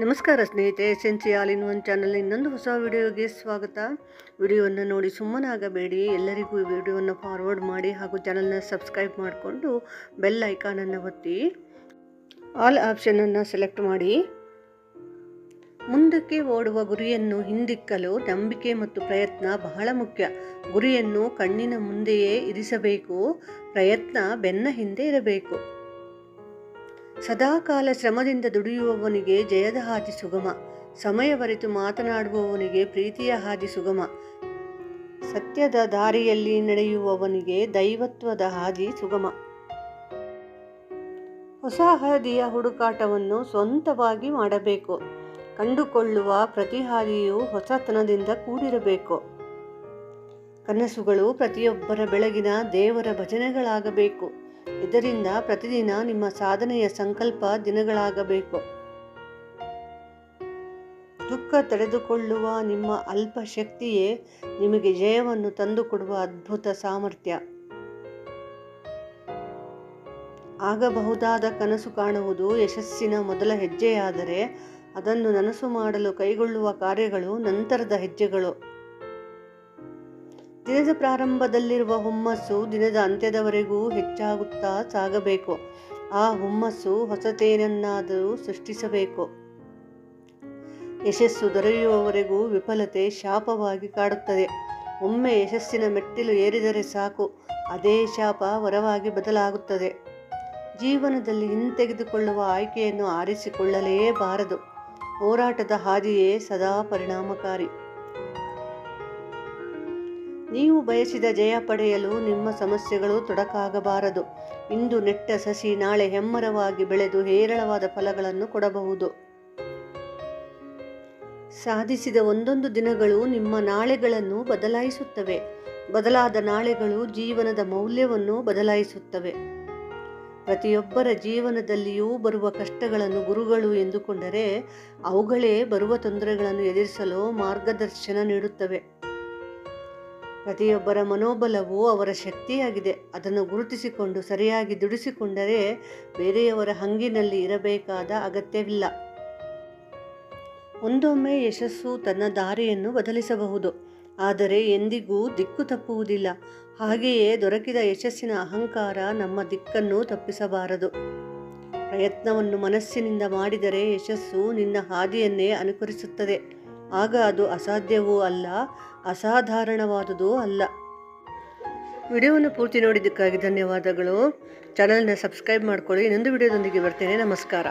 ನಮಸ್ಕಾರ ಸ್ನೇಹಿತರೆ all in one channel ಇನ್ನೊಂದು ಹೊಸ ವಿಡಿಯೋಗೆ ಸ್ವಾಗತ. ವಿಡಿಯೋವನ್ನು ನೋಡಿ ಸುಮ್ಮನಾಗಬೇಡಿ, ಎಲ್ಲರಿಗೂ ಈ ವಿಡಿಯೋವನ್ನು ಫಾರ್ವರ್ಡ್ ಮಾಡಿ ಹಾಗೂ ಚಾನಲ್ನ ಸಬ್ಸ್ಕ್ರೈಬ್ ಮಾಡಿಕೊಂಡು ಬೆಲ್ ಐಕಾನನ್ನು ಒತ್ತಿ, ಆಲ್ ಆಪ್ಷನನ್ನು ಸೆಲೆಕ್ಟ್ ಮಾಡಿ. ಮುಂದಕ್ಕೆ ಓಡುವ ಗುರಿಯನ್ನು ಹಿಂದಿಕ್ಕಲು ನಂಬಿಕೆ ಮತ್ತು ಪ್ರಯತ್ನ ಬಹಳ ಮುಖ್ಯ. ಗುರಿಯನ್ನು ಕಣ್ಣಿನ ಮುಂದೆಯೇ ಇರಿಸಬೇಕು, ಪ್ರಯತ್ನ ಬೆನ್ನ ಹಿಂದೆ ಇರಬೇಕು. ಸದಾಕಾಲ ಶ್ರಮದಿಂದ ದುಡಿಯುವವನಿಗೆ ಜಯದ ಹಾದಿ ಸುಗಮ. ಸಮಯವರಿತು ಮಾತನಾಡುವವನಿಗೆ ಪ್ರೀತಿಯ ಹಾದಿ ಸುಗಮ. ಸತ್ಯದ ದಾರಿಯಲ್ಲಿ ನಡೆಯುವವನಿಗೆ ದೈವತ್ವದ ಹಾದಿ ಸುಗಮ. ಹೊಸ ಹಾದಿಯ ಹುಡುಕಾಟವನ್ನು ಸ್ವಂತವಾಗಿ ಮಾಡಬೇಕು. ಕಂಡುಕೊಳ್ಳುವ ಪ್ರತಿ ಹಾದಿಯು ಹೊಸತನದಿಂದ ಕೂಡಿರಬೇಕು. ಕನಸುಗಳು ಪ್ರತಿಯೊಬ್ಬರ ಬೆಳಗಿನ ದೇವರ ಭಜನೆಗಳಾಗಬೇಕು. ಇದರಿಂದ ಪ್ರತಿದಿನ ನಿಮ್ಮ ಸಾಧನೆಯ ಸಂಕಲ್ಪ ದಿನಗಳಾಗಬೇಕು. ದುಃಖ ತಡೆದುಕೊಳ್ಳುವ ನಿಮ್ಮ ಅಲ್ಪ ಶಕ್ತಿಯೇ ನಿಮಗೆ ಜಯವನ್ನು ತಂದುಕೊಡುವ ಅದ್ಭುತ ಸಾಮರ್ಥ್ಯ. ಆಗಬಹುದಾದ ಕನಸು ಕಾಣುವುದು ಯಶಸ್ಸಿನ ಮೊದಲ ಹೆಜ್ಜೆಯಾದರೆ ಅದನ್ನು ನನಸು ಮಾಡಲು ಕೈಗೊಳ್ಳುವ ಕಾರ್ಯಗಳು ನಂತರದ ಹೆಜ್ಜೆಗಳು. ದಿನದ ಪ್ರಾರಂಭದಲ್ಲಿರುವ ಹುಮ್ಮಸ್ಸು ದಿನದ ಅಂತ್ಯದವರೆಗೂ ಹೆಚ್ಚಾಗುತ್ತಾ ಸಾಗಬೇಕು. ಆ ಹುಮ್ಮಸ್ಸು ಹೊಸತೇನನ್ನಾದರೂ ಸೃಷ್ಟಿಸಬೇಕು. ಯಶಸ್ಸು ದೊರೆಯುವವರೆಗೂ ವಿಫಲತೆ ಶಾಪವಾಗಿ ಕಾಡುತ್ತದೆ. ಒಮ್ಮೆ ಯಶಸ್ಸಿನ ಮೆಟ್ಟಿಲು ಏರಿದರೆ ಸಾಕು, ಅದೇ ಶಾಪ ವರವಾಗಿ ಬದಲಾಗುತ್ತದೆ. ಜೀವನದಲ್ಲಿ ಹಿಂತೆಗೆದುಕೊಳ್ಳುವ ಆಯ್ಕೆಯನ್ನು ಆರಿಸಿಕೊಳ್ಳಲೇಬಾರದು. ಹೋರಾಟದ ಹಾದಿಯೇ ಸದಾ ಪರಿಣಾಮಕಾರಿ. ನೀವು ಬಯಸಿದ ಜಯ ಪಡೆಯಲು ನಿಮ್ಮ ಸಮಸ್ಯೆಗಳು ತೊಡಕಾಗಬಾರದು. ಇಂದು ನೆಟ್ಟ ಸಸಿ ನಾಳೆ ಹೆಮ್ಮರವಾಗಿ ಬೆಳೆದು ಹೇರಳವಾದ ಫಲಗಳನ್ನು ಕೊಡಬಹುದು. ಸಾಧಿಸಿದ ಒಂದೊಂದು ದಿನಗಳು ನಿಮ್ಮ ನಾಳೆಗಳನ್ನು ಬದಲಾಯಿಸುತ್ತವೆ. ಬದಲಾದ ನಾಳೆಗಳು ಜೀವನದ ಮೌಲ್ಯವನ್ನು ಬದಲಾಯಿಸುತ್ತವೆ. ಪ್ರತಿಯೊಬ್ಬರ ಜೀವನದಲ್ಲಿಯೂ ಬರುವ ಕಷ್ಟಗಳನ್ನು ಗುರುಗಳು ಎಂದುಕೊಂಡರೆ, ಅವುಗಳೇ ಬರುವ ತೊಂದರೆಗಳನ್ನು ಎದುರಿಸಲು ಮಾರ್ಗದರ್ಶನ ನೀಡುತ್ತವೆ. ಪ್ರತಿಯೊಬ್ಬರ ಮನೋಬಲವು ಅವರ ಶಕ್ತಿಯಾಗಿದೆ. ಅದನ್ನು ಗುರುತಿಸಿಕೊಂಡು, ಸರಿಯಾಗಿ ದುಡಿಸಿಕೊಂಡರೆ ಬೇರೆಯವರ ಹಂಗಿನಲ್ಲಿ ಇರಬೇಕಾದ ಅಗತ್ಯವಿಲ್ಲ. ಒಂದೊಮ್ಮೆ ಯಶಸ್ಸು ತನ್ನ ದಾರಿಯನ್ನು ಬದಲಿಸಬಹುದು. ಆದರೆ ಎಂದಿಗೂ ದಿಕ್ಕು ತಪ್ಪುವುದಿಲ್ಲ. ಹಾಗೆಯೇ ದೊರಕಿದ ಯಶಸ್ಸಿನ ಅಹಂಕಾರ ನಮ್ಮ ದಿಕ್ಕನ್ನು ತಪ್ಪಿಸಬಾರದು. ಪ್ರಯತ್ನವನ್ನು ಮನಸ್ಸಿನಿಂದ ಮಾಡಿದರೆ ಯಶಸ್ಸು ನಿನ್ನ ಹಾದಿಯನ್ನೇ ಅನುಕರಿಸುತ್ತದೆ. ಆಗ ಅದು ಅಸಾಧ್ಯವೂ ಅಲ್ಲ, ಅಸಾಧಾರಣವಾದುದೂ ಅಲ್ಲ. ವಿಡಿಯೋವನ್ನು ಪೂರ್ತಿ ನೋಡಿದ್ದಕ್ಕಾಗಿ ಧನ್ಯವಾದಗಳು. ಚಾನಲ್ನ ಸಬ್ಸ್ಕ್ರೈಬ್ ಮಾಡ್ಕೊಳ್ಳಿ. ಇನ್ನೊಂದು ವಿಡಿಯೋದೊಂದಿಗೆ ಬರ್ತೇನೆ. ನಮಸ್ಕಾರ.